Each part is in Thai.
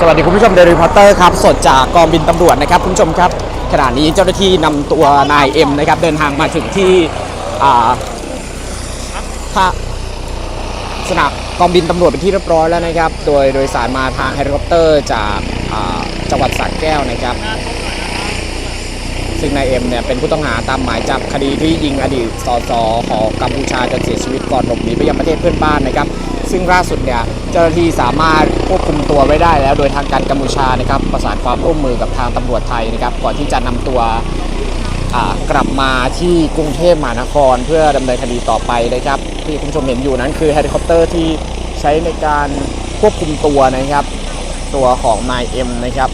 สวัสดีคุณผู้ชมเดลิพอร์เตอร์ครับสดจากกองบินตำรวจนะครับคุณผู้ชมครับขณะนี้เจ้าหน้าที่นำตัวนายเอ็มนะครับเดินทางมาถึงที่อ่าท่าสนามกองบินตำรวจเป็นที่เรียบร้อยแล้วนะครับ โดยโดยสารมาทางเฮลิคอปเตอร์จากอ่าจังหวัดสระแก้วนะครับ ซึ่งนายเอ็มเนี่ยเป็นผู้ต้องหาตามหมายจับคดีที่ยิงอดีตสสของกัมพูชาจนเสียชีวิตก่อนหลบหนีไปยังประเทศเพื่อนบ้านนะครับ ซึ่งล่าสุดเนี่ยเจ้าหน้าที่สามารถควบคุมตัวไว้ได้แล้ว โดยทางการกัมพูชานะครับประสานความร่วมมือกับทางตำรวจไทยนะครับก่อนที่จะนำตัวกลับมาที่กรุงเทพมหานคร เพื่อดำเนินคดีต่อไปนะครับ ที่คุณผู้ชมเห็นอยู่นั้นคือเฮลิคอปเตอร์ที่ใช้ในการควบคุมตัวนะครับ ตัวของนายเอ็มนะครับ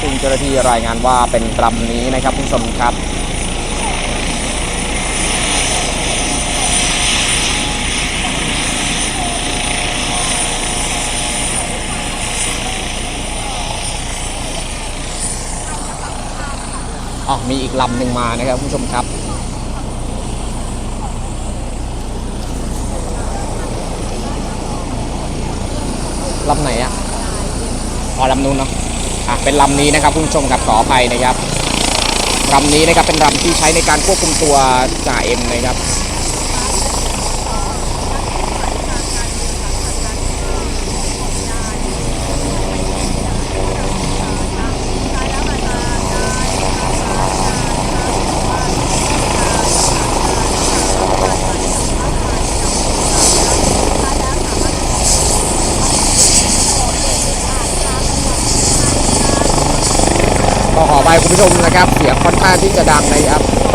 ซึ่งเจ้าหน้าที่รายงานว่าเป็นลำนี้นะครับคุณผู้ชมครับ อ๋อมีอีกลำหนึ่งมานะครับคุณผู้ชมครับลำไหนอะอ๋อลำนู้นเนาะอะเป็นลำนี้นะครับคุณผู้ชมครับขออภัยนะครับลำนี้นะครับเป็นลำที่ใช้ในการควบคุมตัวจ่าเอ็มนะครับ ออไปคุณผู้ชมนะครับ เสียงค่อนข้างที่จะดังนะครับ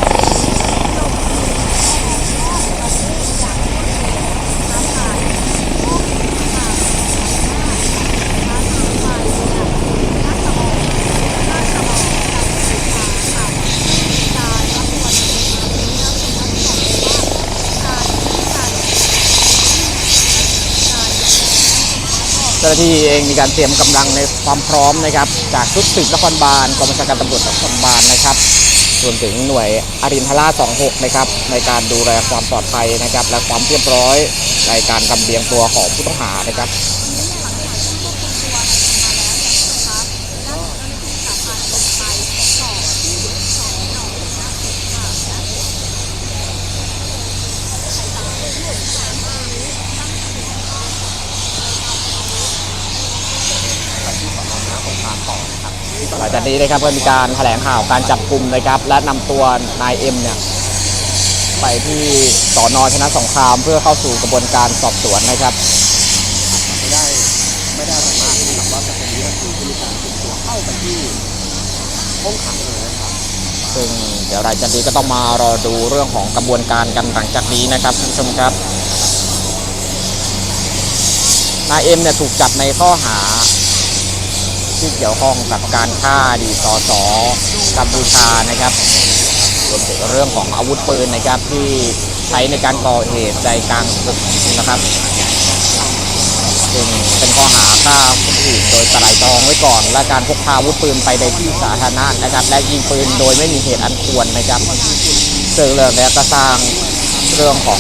เจ้าหน้าที่เองมีการเตรียมกำลังในความพร้อมนะครับ จากชุดสืบนครบาลกองบัญชาการตำรวจนครบาลนะครับรวมถึงหน่วยอรินทรา26 นะครับ ในการดูแลความปลอดภัยนะครับ และความเรียบร้อยในการลำเลียงตัวของผู้ต้องหานะครับ หลัง จากนี้นะครับก็มีการแถลงข่าวการจับกลุ่มนะครับ และนำตัวนายเอ็มเนี่ยไปที่สอนอชนะสงครามเพื่อเข้าสู่กระบวนการสอบสวนนะครับ ไม่ได้ไม่ได้สามารถที่แบบว่าจะเป็นวินาทีที่มีการคุมตัวเข้าไปที่ห้องขังเลยนะครับซึ่งเดี๋ยวรายการนี้ก็ต้องมารอดูเรื่องของกระบวนการกันหลังจากนี้นะครับคุณผู้ชมครับนายเอ็มเนี่ยถูกจับในข้อหา ที่เกี่ยวข้องกับการฆ่าดีตสสกัมพูชานะครับรวมถึงเรื่องของอาวุธปืนนะครับที่ใช้ในการก่อเหตุใจกลางศึกนะครับซึ่งเป็นข้อหาฆ่าคนอื่นโดยกระไรตรองไว้ก่อน และการพกพาอาวุธปืนไปในที่สาธารณะนะครับ และยิงปืนโดยไม่มีเหตุอันควรนะครับซึ่งเรื่องนี้ก็สร้างเรื่องของ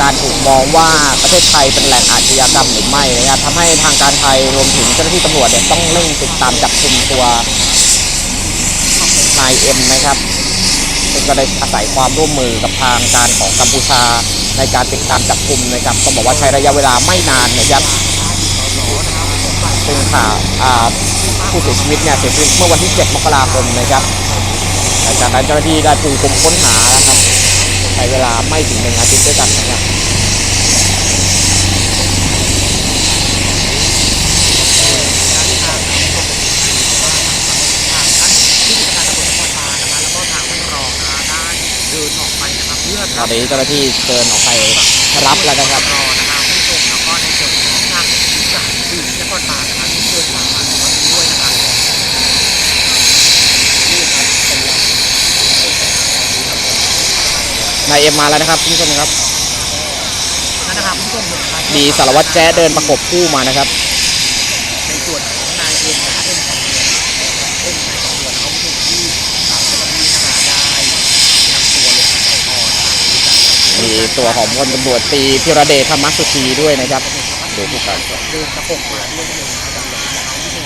การถูกมองว่าประเทศไทยเป็นแหล่งอาชญากรรมหรือไม่นะครับทำให้ทางการไทยรวมถึงเจ้าหน้าที่ตำรวจเนี่ยต้องเร่งติดตามจับกลุ่มตัวนายเอ็มนะครับซึ่งก็ได้อาศัยความร่วมมือกับทางการของกัมพูชาในการติดตามจับกลุ่มนะครับต้องบอกว่าใช้ระยะเวลาไม่นานนะครับซึ่งข่าวผู้เสียชีวิตเนี่ยเสียชีวิตเมื่อวันที่ 7 มกราคมนะครับหลังจากนั้นเจ้าหน้าที่ได้ปูพรมค้นหานะครับ ใช้เวลาไม่ถึงหนึ่งอาทิตย์ด้วยกันนะครับเดินออกไปนะครับเพื่อตอนนี้เจ้าหน้าที่เดินออกไปรับแล้วนะครับ รอนะครับผู้ชมแล้วก็ในส่วนของทางสายสืบนครบาลนะครับที่เดินทางมาในวันนี้ด้วยนะครับนี่ครับเป็นหลัก นายเอ็มมาแล้วนะครับคุณผู้ชมครับนั่นนะครับผู้ชมเห็นไหมมีสารวัตรแจ๊เดินประกบคู่มานะครับ ในส่วนของนายเอ็มนะเอ็มของเดือนเอ็มนายของเดือนเขาผู้ชมที่สามเจ้าหน้าที่ทหารได้นำตัวลงไปก่อนนะครับมีตัวของพลตำรวจตรีพิรเดชธรรมสุธีด้วยนะครับดูผู้การสอบเดินประกบมาด้วยเลยนะดังนั้นนะครับผู้ชม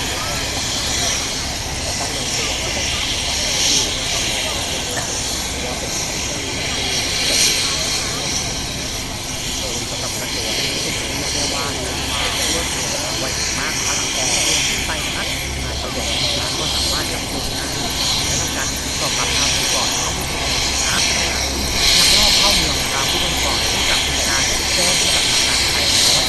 ไว้มากครับแต่ไปนัดมาสะดวกร้านก็สามารถจับกลุ่มได้และทำการสอบปากคำก่อนเอาผู้ต้องหานักลอบเข้าเมืองตามผู้ต้องก่อนที่จะมีการแจ้งให้กับทางการไทยนะครับ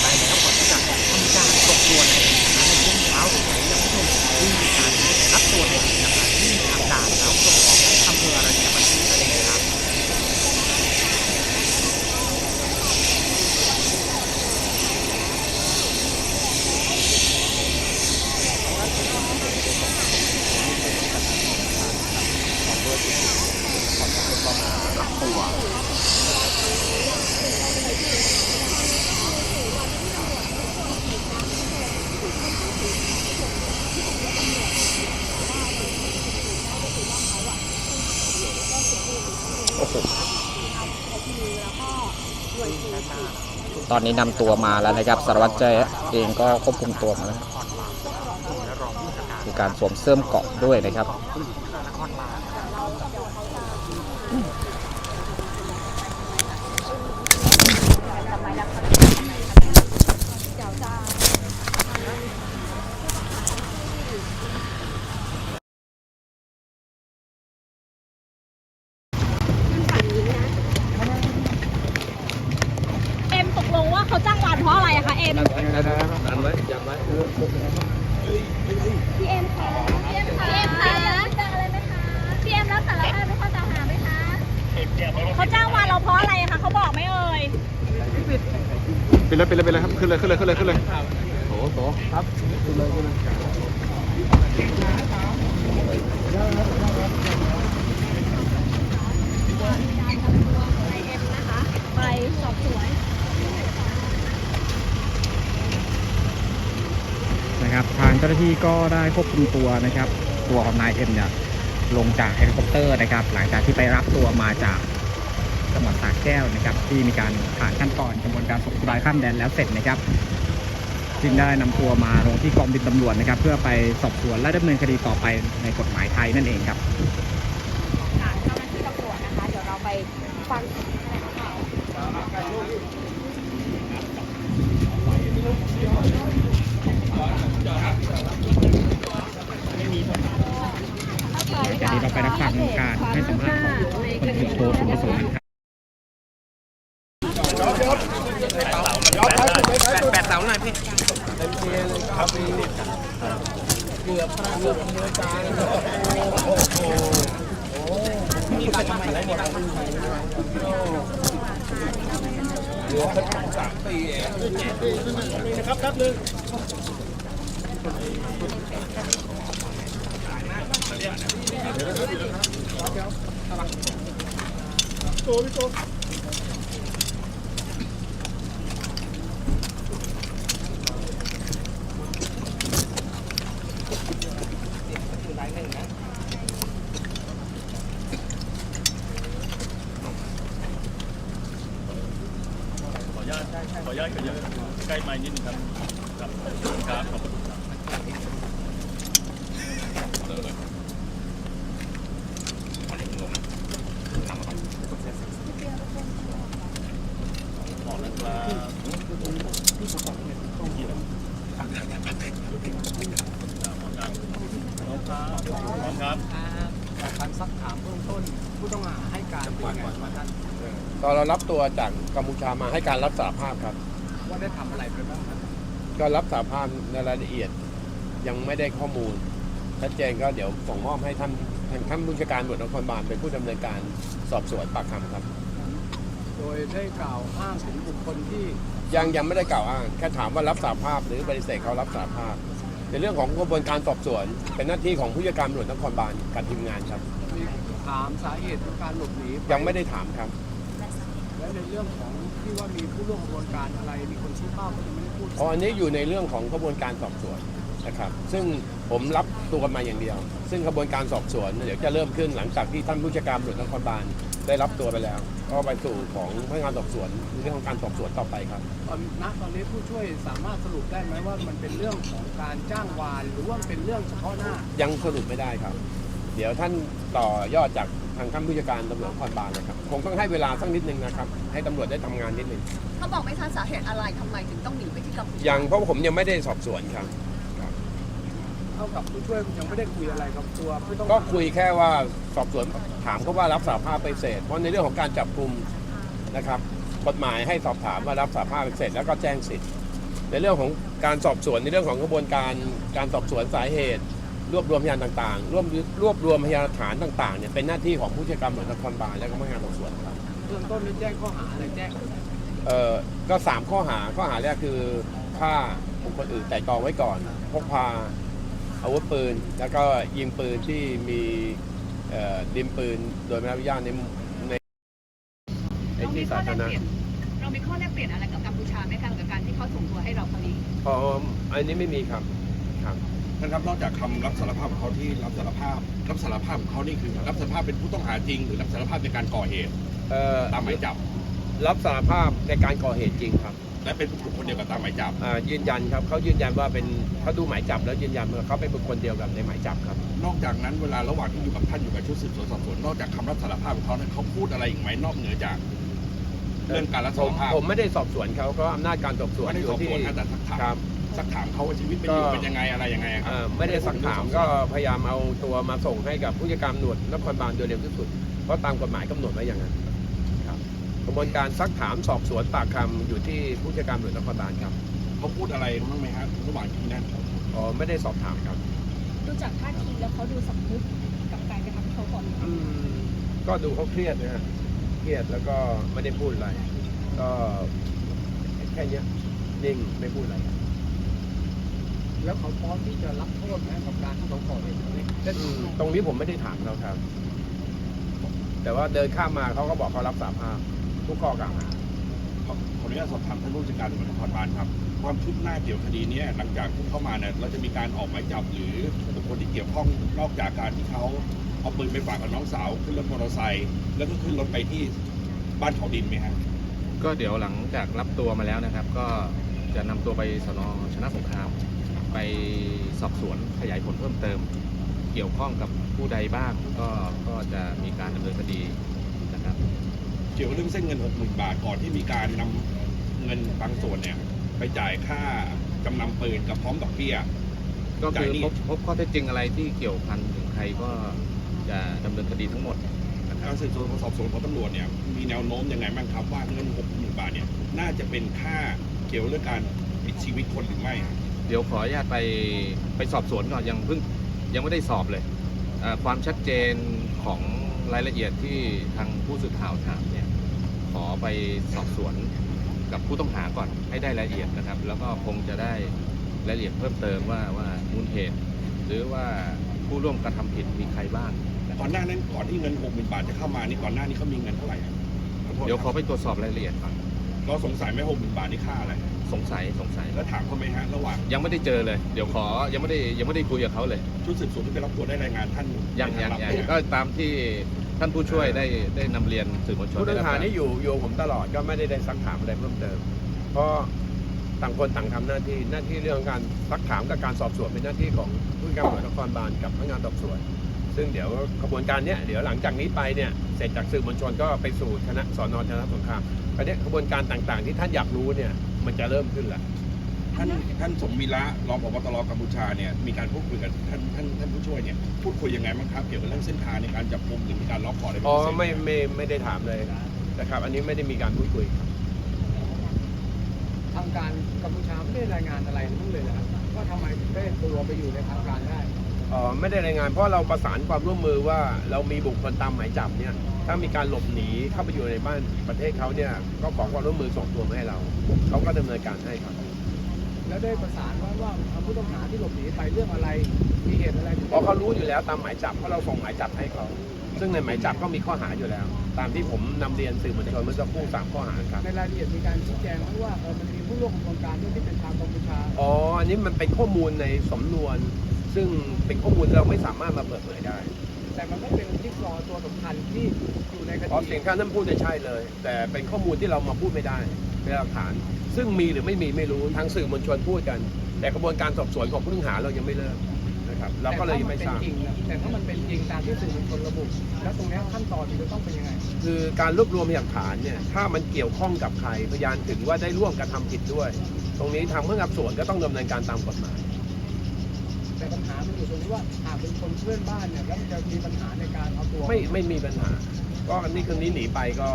ไปแล้วก่อนที่จะทำการตกตัวในในช่วงเช้าหรือในยังไม่ถึงที่มีการรับตัวในนะครับที่ทางด่านแล้วส่งออกอำเภออะไรเนี่ยมันที่ทะเลครับ ตอนนี้นำตัวมาแล้วนะครับสารวัตรเจเองก็ควบคุมตัวมาแล้วมีการสวมเสื้อเกาะด้วยนะครับ เอ็มตกลงว่าเขาจ้างวานเพราะอะไรอะคะเอ็มพี่เอ็มคะพี่เอ็มคะพี่เอ็มคะเจออะไรไหมคะพี่เอ็มรับสารภาพเป็นข้อกล่าวหาไหมคะเขาจ้างวานเราเพราะอะไรอะคะเขาบอกไหมเอ่ย ไปเลยไป เลยขึ้นเลยขึ้นเลยขึ้นเลยขึ้โถโถครับในเอ็มนะคะไปสอบสวนนะครับทางเจ้าหน้าที่ก็ได้ควบคุมตัวนะครับ ตัวของนายเอ็มเนี่ยลงจากเฮลิคอปเตอร์นะครับ หลังจากที่ไปรับตัวมาจาก จังหวัดสระแก้วนะครับ ที่มีการผ่านขั้นตอนกระบวนการส่งผู้ร้ายข้ามแดนแล้วเสร็จนะครับจึงได้นำตัวมาลงที่กองบินตำรวจนะครับ เพื่อไปสอบสวนและดำเนินคดีต่อไปในกฎหมายไทยนั่นเองครับค่ะเจ้าหน้าที่ตำรวจนะคะ เดี๋ยวเราไปฟังเสียงแถลงข่าวหลังจากนี้เราไปรับฟังการให้สัมภาษณ์ของพลตำรวจโทสุรสนนะครับ แปดเสาหน่อยพี่ขออนุญาตขออนุญาตขยับใก ล้ม้นิดนึงครับครับครับขอบคุณครับขอบคุณครับพร้อมครับพร้อมครับการซักถามเบื้องต้น ผู้ต้องหาให้การเป็นไงบ้างท่านตอนเรารับตัวจากกัมพูชามาให้การรับสารภาพครับว่า ได้ทำอะไรไปบ้างครับก็รับสารภาพในรายละเอียดยังไม่ได้ข้อมูลชัดเจนก็เดี๋ยวส่งมอบให้ท่านทางท่านผู้จัดการตำรวจนครบาลเป็นผู้ดำเนินการสอบสวนปากคำครับ โดยได้กล่าวอ้างถึงบุคคลที่ยังยังไม่ได้กล่าวอ้างแค่ถามว่ารับสารภาพหรือปฏิเสธเขารับสารภาพ ในเรื่องของกระบวนการสอบสวน เป็นหน้าที่ของผู้จัดการตำรวจนครบาลการทีมงานครับ มีถามสาเหตุของการหลบหนีปยังไม่ได้ถามครับ และในเรื่องของ ที่ว่ามีผู้ร่วมกระบวนการอะไร มีคนชี้เป้าก็ยังไม่ได้พูดเพราะอันนี้อยู่ในเรื่องของกระบวนการสอบสวนนะครับ ซึ่งผมรับตัวมาอย่างเดียว ซึ่งกระบวนการสอบสวนเดี๋ยวจะเริ่มขึ้นหลังจากที่ท่านผู้จัดการตำรวจนครบาลได้รับตัวไปแล้ว ก็ไปสู่ของพนักงานสอบสวนในเรื่องของการสอบสวนต่อไปครับ ตอนณตอนนี้ผู้ช่วยสามารถสรุปได้ไหมว่ามันเป็นเรื่องของการจ้างวาน หรือว่ามันเป็นเรื่องเฉพาะหน้า ยังสรุปไม่ได้ครับ เดี๋ยวท่านต่อยอดจาก ทางท่านผู้จัดการตำรวจนครบาลนะครับคงต้องให้เวลาสักนิดนึงนะครับ ให้ตำรวจได้ทำงานนิดนึงเขาบอกไหม่ทันสาเหตุอะไรทำไมถึงต้องหนีไปที่กัมพูชายังเพราะผมยังไม่ได้สอบสวนครับ เท่ากับผู้ช่วยยังไม่ได้คุยอะไรกับตัวผู้ต้องหาก็คุยแค่ว่าสอบสวนถามเขาว่ารับสารภาพไปเสร็จเพราะในเรื่องของการจับกลุ่มนะครับ กฎหมายให้สอบถามว่ารับสารภาพไปเสร็จแล้วก็แจ้งสิทธิ์ในเรื่องของการสอบสวนในเรื่องของกระบวนการการสอบสวนสาเหตุ รวบรวมพยานต่างๆ รวบรวบรวมพยานหลักฐานต่างๆเนี่ยเป็นหน้าที่ของผู้จัดการตำรวจนครบาลและก็พนักงานสอบสวนครับเบื้องต้นนี้แจ้งข้อหาอะไรแจ้งเอ่อก็สามข้อหาข้อหาแรกคือฆ่าบุคคลอื่นแต่ตรองไว้ก่อน พกพาอาวุธปืน แล้วก็ยิงปืนที่มีเอ่อดินปืนโดยไม่ได้รับอนุญาตในในในเรามีที่ข้อสาแลธารณะกเปลี่ยนเรามีข้อแลกเปลี่ยนอะไรกับกัมพูชาไหมคะกับการที่เขาส่งตัวให้เราคราวนี้พออันนี้ไม่มีครับ ครับ ท่านครับนอกจากคำรับสารภาพของเขาที่รับสารภาพ รับสารภาพของเขานี่คือ รับสารภาพเป็นผู้ต้องหาจริง หรือรับสารภาพในการก่อเหตุเอ่อตามหมายจับ รับสารภาพในการก่อเหตุจริงครับและเป็นบุคคลเดียวกับตามหมายจับอ่ายืนยันครับเขายืนยันว่าเป็นเขาดูหมายจับแล้วยืนยันว่าเขาเป็นบุคคลเดียวกับในหมายจับครับ นอกจากนั้นเวลาระหว่างที่อยู่กับท่านอยู่กับชุดสืบสวนสอบสวนนอกจากคำรับสารภาพของเขานั้นเขาพูดอะไรอีกไหมนอกเหนือจากเรื่องการรับผสามรภาพ ผมไม่ได้สอบสวนเขาก็อำนาจการสอบสวนไม่ได้อสอยู่บที่สวนนะแต่สักถามครับ สักถามเขาว่าชีวิตเป็นอยู่ก็เป็นยังไงอะไรยังไงครับเอ่อไม่ได้สักถามก็พยายามเอาตัวมาส่งให้กับผู้จัดการตำรวจนครบาลโดยเร็วที่สุด เพราะตามกฎหมายกำหนดไว้อย่างนั้นครับกระบวนการซักถามสอบสวนปากคำอยู่ที่ผู้จัดการตำรวจนครบาลครับเขาพูดอะไรบ้างไหมครับระหว่างที่นั่นอ๋อไม่ได้สอบถามครับ ดูจากท่าทีแล้วเขาดูสำนึกกับการกระทำที่เขาก่อนอืมก็ดูเขาเครียดนะฮะเครียดแล้วก็ไม่ได้พูดอะไร ก็แค่เนี้ยนิ่งไม่พูดอะไร แล้วเขาพร้อมที่จะรับโทษไหมกับการที่เขาก่อเหตุครั้งนี้อืมตรงนี้ผมไม่ได้ถามเขาครับ แต่ว่าเดินข้ามมาเขาก็บอกเขารับสารภาพทุกข้อกล่าวหาขอขออนุญาตสอบถามท่านผู้จัดการตำรวจนครบาลครับ ความคืบหน้าเกี่ยวกับคดีเนี้ยหลังจากที่เข้ามาเนี่ยเราจะมีการออกหมายจับหรือบุคคลที่เกี่ยวข้องนอกจากการที่เขาเอาปืนไปฝากกับน้องสาวขึ้นรถมอเตอร์ไซค์แล้วก็ขึ้นรถไปที่บ้านเขาดินไหมครับก็เดี๋ยวหลังจากรับตัวมาแล้วนะครับ ก็จะนำตัวไปสนชนะสงคราม ไปสอบสวนขยายผลเพิ่มเติม เกี่ยวข้องกับผู้ใดบ้างก็ก็จะมีการดำเนินคดีนะครับ เกี่ยวกับเรื่องเส้นเงินหกหมื่นบาทก่อนที่มีการนำเงินบางส่วนเนี่ย ไปจ่ายค่าจำนำปืนกับพร้อมดอกเบี้ย ก็คือจ่ายหนี้ พบพบข้อเท็จจริงอะไรที่เกี่ยวพันถึงใครก็จะดำเนินคดีทั้งหมดนะครับการสืบสวนสอบสวนของตำรวจเนี่ยมีแนวโน้มยังไงบ้างครับว่าเงินหกหมื่นบาทเนี่ยน่าจะเป็นค่าเกี่ยวเรื่องการปิดชีวิตคนหรือไม่เดี๋ยวขออนุญาตไปไปสอบสวนก่อนยังเพิ่งยังไม่ได้สอบเลยเอ่อความชัดเจนของรายละเอียดที่ทางผู้สื่อข่าวถามเนี่ยขอไปสอบสวนกับผู้ต้องหาก่อนให้ได้รายละเอียดนะครับ แล้วก็คงจะได้รายละเอียดเพิ่มเติมว่าว่ามูลเหตุหรือว่าผู้ร่วมกระทำผิดมีใครบ้างนะคก่รัอบนหน้านั้นก่อนที่เงินหกหมื่นบาทจะเข้ามานี่ก่อนหน้านี้เขามีเงินเท่าไหร่ครับขอโทษเดี๋ยวขอครับไปตรวจสอบรายละเอียดก่อนเราสงสัยไหมหกหมื่นบาทนี่ค่าอะไร สงสัยสงสัย แล้วถามเขาไหมฮะระหว่างยังไม่ได้เจอเลย เดี๋ยวขอยังไม่ได้ยังไม่ได้คุยกับเขาเลย ชุดสืบสวนที่ไปรับตัวได้รายงานท่านยังยังรับยังไหมฮะก็ตามที่ท่านผู้ช่วยได้ได้นำเรียนสื่อมวลชนผู้ต้องหาได้รับนี่อยู่อยู่ผมตลอดก็ไม่ได้ได้ซักถามอะไรเพิ่มเติม เพราะต่างคนต่างทำหน้าที่หน้าที่เรื่องการซักถามกับการสอบสวนเป็นหน้าที่ของผู้การตำรวจนครบาลกับพนักงานสอบสวน ซึ่งเดี๋ยวกระบวนการเนี้ยเดี๋ยวหลังจากนี้ไปเนี่ยเสร็จจากสื่อมวลชนก็ไปสู่คณะสอนอชนะสงครามคราวเนี้ยกระบวนการต่างๆ ที่ท่านอยากรู้เนี่ยมันจะเริ่มขึ้นแหละท่านท่านสมวีระรองผบตรกัมพูชาเนี่ยมีการพูดคุยกับท่านท่านท่านผู้ช่วยเนี่ยพูดคุยยังไงบ้างครับเกี่ยวกับเรื่องเส้นทางในการจับกุมหรือมีการล็อกคออะไรเป็นอ๋อพิเศษไม่ไม่ไม่ได้ถามเลยนะครับ อันนี้ไม่ได้มีการพูดคุยครับทางการกัมพูชาไม่ได้รายงานอะไรทั้งเลยนะครับว่าทำไมถึงได้ตัวไปอยู่ในทางการได้เอ่อ ไม่ได้รายงานเพราะเราประสานความร่วมมือว่าเรามีบุคคลตามหมายจับเนี่ยถ้ามีการหลบหนีเข้าไปอยู่ในบ้านประเทศเขาเนี่ยก็ขอความร่วมมือส่งตัวมาให้เราเขาก็ดำเนินการให้ครับ แล้วได้ประสานว่าว่าผู้ต้องหาที่หลบหนีไปเรื่องอะไรมีเหตุอะไรถึงเพราะเขารู้อยู่แล้วตามหมายจับเพราะเราส่งหมายจับให้เขาซึ่งในหมายจับก็มีข้อหาอยู่แล้ว ตามที่ผมนำเรียนสื่อมวลชนเมื่อสักครู่สามข้อหาครับในรายละเอียดมีการชี้แจงไหมว่าเออมันมีผู้ร่วมขบวนการด้วยที่เป็นชาวกัมพูชาอ๋ออันนี้มันเป็นข้อมูลในสำนวน ซึ่งเป็นข้อมูลที่เราไม่สามารถมาเปิดเผยได้แต่มันก็เป็นจิ๊กซอว์ตัวสำคัญที่อยู่ในคอ๋อดีเสียงข้างนั้นพูดจะใช่เลย แต่เป็นข้อมูลที่เรามาพูดไม่ได้เป็นหลักฐาน ซึ่งมีหรือไม่มีไม่รู้ทางสื่อมวลชนพูดกัน แต่กระบวนการสอบสวนของผู้ต้องหาเรายังไม่เริ่มนะครับเราก็เลยยังไม่ทราบแต่ถ้นเป็นจริงนะแต่ถ้ามันเป็นจริงตามที่สื่อมวลชนระบุแล้วตรงเนี้ยขั้นตอนมันจะต้องเป็นยังไง คือการรวบรวมพยานหลักฐานเนี่ยถ้ามันเกี่ยวข้องกับใครพยานถึงว่าได้ร่วมกระทำผิดด้วย ตรงนี้ทางเมื่องานสวนก็ต้องดำเนินการตามกฎหมายแต่ ปัญหามันอยู่ตรงที่ว่าหากเป็นคนเพื่อนบ้านเนี่ยแล้วมันจะมีปัญหาในการเอาตัวไม่ไม่มีปัญหา ก็นี่คืนนี้หนีไปก็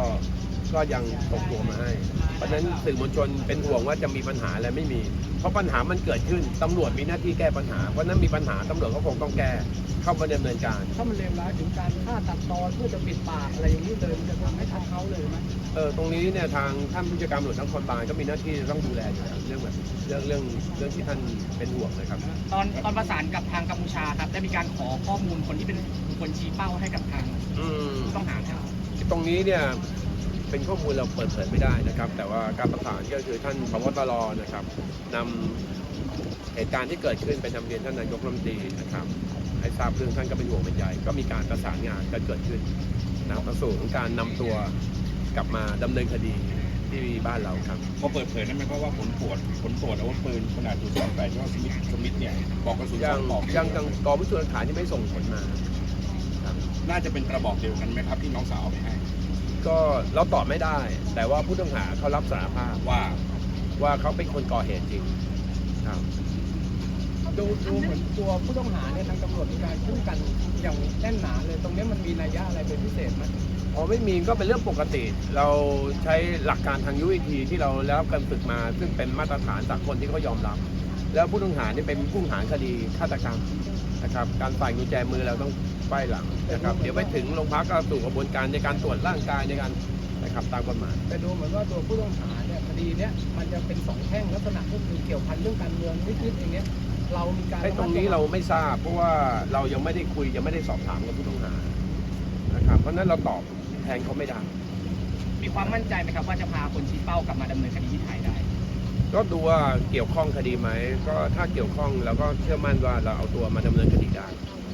ก็ยังส่งตัวมาให้ เพราะฉะนั้นสื่อมวลชนเป็นห่วงว่าจะมีปัญหาอะไรไม่มี เพราะปัญหามันเกิดขึ้นตำรวจมีหน้าที่แก้ปัญหา เพราะฉะนั้นมีปัญหาตำรวจก็คงต้องแก้เข้ามาดำเนินการ ถ้ามันเลวร้ายถึงการฆ่าตัดตอนเพื่อจะปิดปากอะไรอย่างนี้เลยมันจะทำให้ทันเขาเลยไหม เออตรงนี้เนี่ยทางท่านผู้จัดการตำรวจนครบาลก็มีหน้าที่ต้องดูแลอยู่แล้วเรื่องแบบเรื่องเรื่องเรื่องที่ท่านเป็นห่วงนะครับ ตอนตอนประสานกับทางกัมพูชาครับได้มีการขอข้อมูลคนที่เป็นคนชี้เป้าให้กับทางอืมผู้ต้องหาครับตรงนี้เนี่ยเป็นข้อมูลเราเปิดเผยไม่ได้นะครับ แต่ว่าการประสานก็คือท่านพบตรนะครับนำเหตุการณ์ที่เกิดขึ้นไปนำเรียนท่านนายกรัฐมนตรีนะครับให้ทราบเรื่องท่านก็เป็นห่วงเป็นใยก็มีการประสานงานกันเกิดขึ้นนะประสู่ของการนำตัว กลับมาดำเนินคดีที่บ้านเราครับพอเปิดเผยนั่นหมายความว่าผลตรวจผลตรวจอาวุธปืนขนาดจุดสองแปดที่ว่าสมิธสมิธเนี่ยบอกกระสุนยัสองงบอกยังยังกองพิสูจน์หลักฐานที่ไม่ส่งผลมาครับน่าจะเป็นกระบอกเดียวกันไหมครับที่น้องสาวเอาไปให้ก็เราตอบไม่ได้ แต่ว่าผู้ต้องหาเขารับสารภาพว่าว่าเขาเป็นคนก่อเหตุจริงครับดูดูเหมือนตัวผู้ต้องหาเนี่ยทางตำรวจมีการคุ้มกันอย่างแน่นหนาเลยตรงเนี้ยมันมีนัยยะอะไรเป็นพิเศษไหม อ๋อไม่มีก็เป็นเรื่องปกติ เราใช้หลักการทางยุทธวิธีที่เราแล้วการฝึกมา ซึ่งเป็นมาตรฐานสากลที่เขายอมรับ แล้วผู้ต้องหานี่เป็นผู้ต้องหาคดีฆาตกรรมนะครับ การฝ่ายกุญแจมือเราต้องไป้ายหลังนะครับ เดี๋ยวไปถึงโรงพักก็สู่กระบวนการในการตรวจร่างกายในการนะครับตามกฎหมายแต่ดูเหมือนว่าตัวผู้ต้องหาเนี่ยคดีเนี้ยมันจะเป็นสองแท่งลักษณะก็คือเกี่ยวพันเรื่องการเมืองนิดๆอย่างเงี้ยเรามีการไอ้ตรงนี้เราไม่ทราบ เพราะว่าเรายังไม่ได้คุยยังไม่ได้สอบถามกับผู้ต้องหานะครับเพราะฉะนั้นเราตอบ แทนเขาไม่ได้มีความมั่นใจไหมครับว่าจะพาคนชี้เป้ากลับมาดำเนินคดีที่ไทยได้ ก็ดูว่าเกี่ยวข้องคดีไหมก็ถ้าเกี่ยวข้องเราก็เชื่อมั่นว่าเราเอาตัวมาดำเนินคดีได้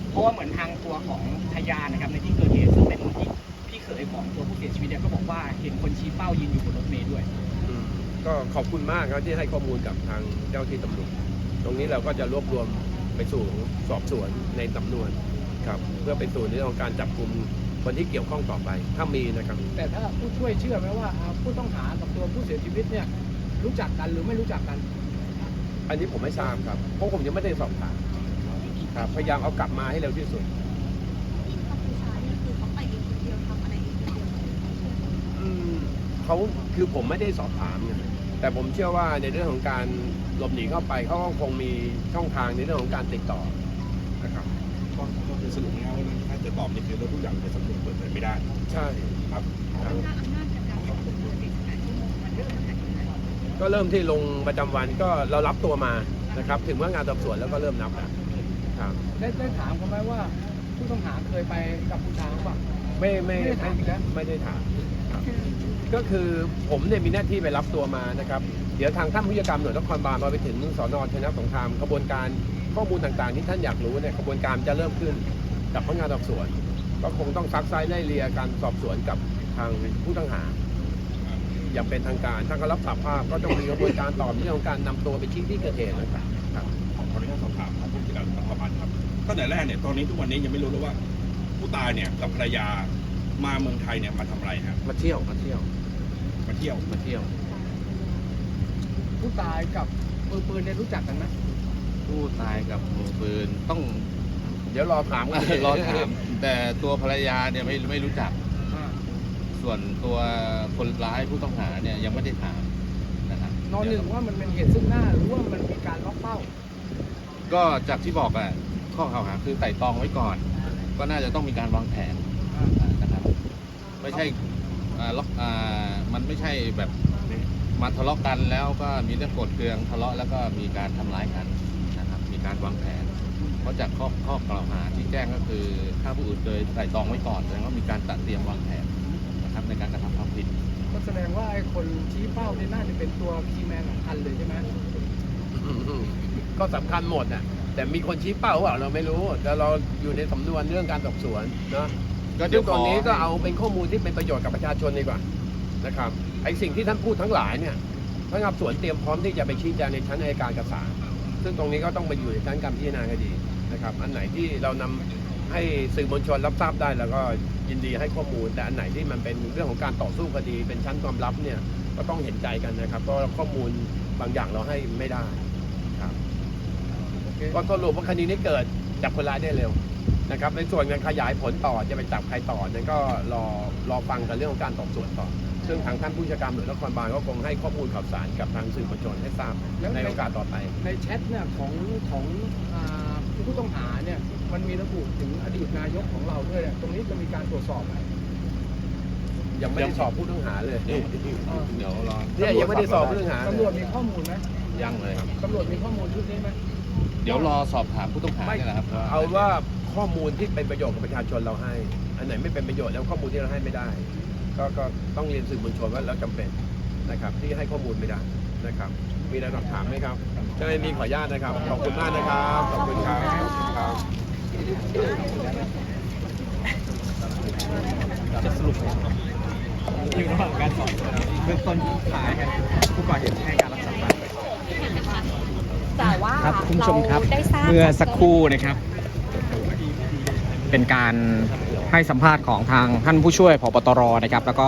เพราะว่าเหมือนทางตัวของพยานนะครับในที่เกิดเหตุซึ่งเป็นพี่พี่เขยของตัวผู้เสียชีวิตเนี่ยก็บอกว่าเห็นคนชี้เป้ายืนอยู่บนรถเมล์ด้วย อืมก็ขอบคุณมากครับที่ให้ข้อมูลกับทางเจ้าที่ตำรวจตรงนี้เราก็จะรวบรวมไปสู่สอบสวนในสำนวนครับ เพื่อไปสู่ในเรื่องของการจับกลุ่ม คนที่เกี่ยวข้องต่อไปถ้ามีนะครับ แต่ถ้าผู้ช่วยเชื่อไหมว่าอ่าผู้ต้องหากับตัวผู้เสียชีวิตเนี่ยรู้จักกันหรือไม่รู้จักกัน อันนี้ผมไม่ทราบครับเพราะผมยังไม่ได้สอบถามครับพยายามเอากลับมาให้เร็วที่สุดกัมพูชาเนี่ยคือเขาไปเองคนเดียวทำอะไรเองคนเดียวอืมเขาคือผมไม่ได้สอบถามไงแต่ผมเชื่อว่าในเรื่องของการหลบหนีเข้าไปเขาก็คงมีช่องทางในเรื่องของการติดต่อนะครับ ก็ก็คือสรุปง่ายๆว่าถ้าจะตอบนี่คือเราทุกอย่างในสำนวนเปิดเผย ไม่ได้ใช่ครับครับอำนาจจากการควบคุมตัว48ชั่วโมงมันเริ่มตั้งแต่ที่ไหนก็เริ่มที่ลงประจำวันก็เรารับตัวมานะครับ ถึงว่างานสอบสวนแล้วก็เริ่มนับแล้วครับได้ได้ถามเขาไหมว่าผู้ต้องหาเคยไปกัมพูชาหรือเปล่าไม่ไม่ไม่ได้ถามอีกแล้วไม่ได้ถามครับก็คือผมเนี่ยมีหน้าที่ไปรับตัวมานะครับ เดี๋ยวทางท่านผู้จัดการหน่วยนครบาลมาไปถึงสอนอชนะสงครามกระบวนการข้อมูลต่างๆ ที่ท่านอยากรู้เนี่ยกระบวนการจะเริ่มขึ้นกับพนักงานสอบสวน ก็คงต้องซักไซไล่เลียการสอบสวนกับทางผู้ต้องหา อย่างเป็นทางการ ถ้าเขารับสารภาพก็ต้องมีกระบวนการต่อในเรื่องของการนำตัวไปชี้ที่เกิดเหตุนะครับครับขออนุญาตสอบถามท่านผู้จัดการรัฐบาลครับตั้งแต่แรกเนี่ยตอนนี้ทุกวันนี้ยังไม่รู้เลยว่า ผู้ตายเนี่ยกับภรรยามาเมืองไทยเนี่ยมาทำอะไรฮะมาเที่ยวมาเที่ยวมาเที่ยวมาเที่ยว ผู้ตายกับภมือปืนเนี่ยรู้จักกันไหมผู้ตายกับมือปืนต้อง เดี๋ยวรอถามกัน รอถาม แต่ตัวภรรยาเนี่ยไม่ไม่รู้จักอ่าส่วนตัวคนร้ายผู้ต้องหาเนี่ยยังไม่ได้ถามนะครับนอนหนึ่งว่ามันเป็นเหตุซึ่งหน้าหรือว่ามันมีการล็อกเป้า ก็จากที่บอกอะข้อกล่าวหาคือไต่ตรองไว้ก่อน ก็น่าจะต้องมีการวางแผนนะครับ ไม่ใช่อ่าล็อกอ่ามันไม่ใช่แบบมาทะเลาะกันแล้วก็มีเรื่องโกรธเคืองทะเลาะแล้วก็มีการทำร้ายกันนะครับ มีการวางแผน เพราะจากข้อข้อกล่าวหาที่แจ้งก็คือฆ่าผู้อื่นโดยไตร่ตรองไว้ก่อนแสดงว่ามีการตัดเตรียมวางแผนนะครับในการกระทำความผิด ก็แสดงว่าไอ้คนชี้เป้าเนี่น่าจะเป็นตัวคีแมนสำคัญเลยใช่ไหมก็สำคัญหมดน่ะ แต่มีคนชี้เป้าหรือเปล่าเราไม่รู้ แต่เราอยู่ในสำนวนเรื่องการสอบสวนเนาะก็เดี๋ยวงตรงนี้ก็เอาเป็นข้อมูลที่เป็นประโยชน์กับประชาชนดีกว่านะครับไอ้สิ่งที่ท่านพูดทั้งหลายเนี่ยพนักงานสอบสวนเตรียมพร้อมที่จะไปชี้แจงในชั้นอัยการกับศาลซึ่งตรงนี้ก็ต้องไปอยู่ในชั้นการพิจารณาคดี นะครับอันไหนที่เรานำให้สื่อมวลชนรับทราบได้แล้วก็ยินดีให้ข้อมูล แต่อันไหนที่มันเป็นเรื่องของการต่อสู้คดี เป็นชั้นความลับเนี่ยก็ต้องเห็นใจกันนะครับเพราะข้อมูลบางอย่างเราให้ไม่ได้ครับก็สรุปว่าคดีนี้เกิดจับคนร้ายได้เร็วนะครับ ในส่วนการขยายผลต่อจะไปจับใครต่อนั้นก็รอรอฟังกันเรื่องของการสอบสวนต่อ ซึ่งทางท่านผู้จัดการตำรวจนครบาลก็คงให้ข้อมูลข่าวสารกับทางสื่อมวลชนให้ทราบในโอกาสต่อไป ในแชทเนี่ยของของ อ่าผู้ต้องหาเนี่ยมันมีระบุถึงอดีตนายกของเราด้วยเนี่ยตรงนี้จะมีการตรวจสอบไหม ยังไม่ได้สอบผู้ต้องหาเลยเดี๋ยวรอเนี่ยยังไม่ได้สอบผู้ต้องหาตำรวจมีข้อมูลไหมยังเลยครับ ตำรวจมีข้อมูลชุดนี้ไหมเดี๋ยวรอสอบถามผู้ต้องหาไม่ เนี่ยแหละครับเอาว่าข้อมูลที่เป็นประโยชน์กับประชาชนเราให้ อันไหนไม่เป็นประโยชน์แล้วข้อมูลที่เราให้ไม่ได้ ก็ก็ต้องเรียนสื่อมวลชนว่าเราจำเป็นนะครับที่ให้ข้อมูลไม่ได้ นะครับ มีอะไรสอบถามไหมครับเจ้าหน้าที่ขออนุญาตนะครับ ขอบคุณมากนะครับ ขอบคุณครับครับจะสรุปอยู่ระหว่างการสอบสวนเบื้องต้นขายผู้ก่อเหตุให้การรับสารภาพแต่ว่าครับคุณผู้ชมครับเาได้ทราบเมื่อสักครู่นะครับ เป็นการให้สัมภาษณ์ของทางท่านผู้ช่วยผบตรนะครับ แล้วก็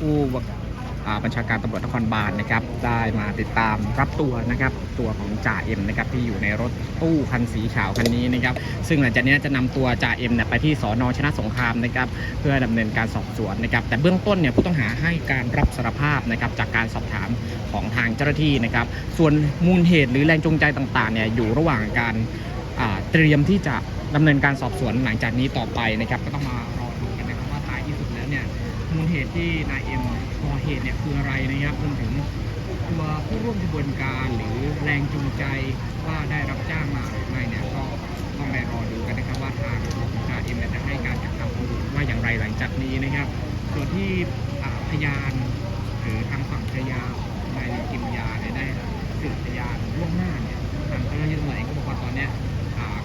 ผู้อ่า บัญชาการตำรวจนครบาลนะครับได้มาติดตามรับตัวนะครับตัวของจ่าเอ็มนะครับที่อยู่ในรถตู้คันสีขาวคันนี้นะครับซึ่งหลังจากนี้จะนำตัวจ่าเอ็มเนี่ยไปที่สอนอชนะสงครามนะครับเพื่อดำเนินการสอบสวนนะครับแต่เบื้องต้นเนี่ยผู้ต้องหาให้การรับสารภาพนะครับจากการสอบถามของทางเจ้าหน้าที่นะครับส่วนมูลเหตุหรือแรงจูงใจต่างๆเนี่ยอยู่ระหว่างการเตรียมที่จะดำเนินการสอบสวนหลังจากนี้ต่อไปนะครับก็ต้องมารอดูกันนะครับว่าท้ายที่สุดแล้วเนี่ยมูลเหตุที่นายเอ็ม เหตุเนี่ยคืออะไรนะครับรวมถึงตัวผู้ร่วมกระบวนการหรือแรงจูงใจว่าได้รับจ้างมาหรือไม่เนี่ยก็ต้องไปรอดูกันนะครับว่าทางของนาเอ็มจะให้การกับทางตำรวจว่าอย่างไรหลังจากนี้นะครับ ส่วนที่พยานหรือทางฝั่งภรรยาของนายกิมยาเนี่ยได้สืบพยานล่วงหน้าเนี่ยทางเจ้าหน้าที่ตำรวจเองก็บอกว่าตอนเนี้ย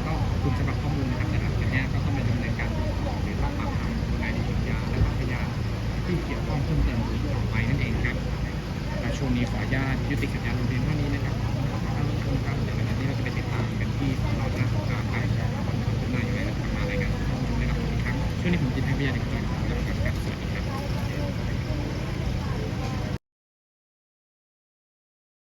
ก็คุณสำหรับข้อมูลนะครับแต่หลังจากนี้ก็ต้องไปดำเนินการตรวจสอบหรือสอบปากคำนายดิมยาและพยานที่เกี่ยว เพิ่มเติมอีกต่อไปนั่นเองครับและช่วงนี้ขออนุญาตยุติสัญญาลงเพียงเท่านี้นะครับ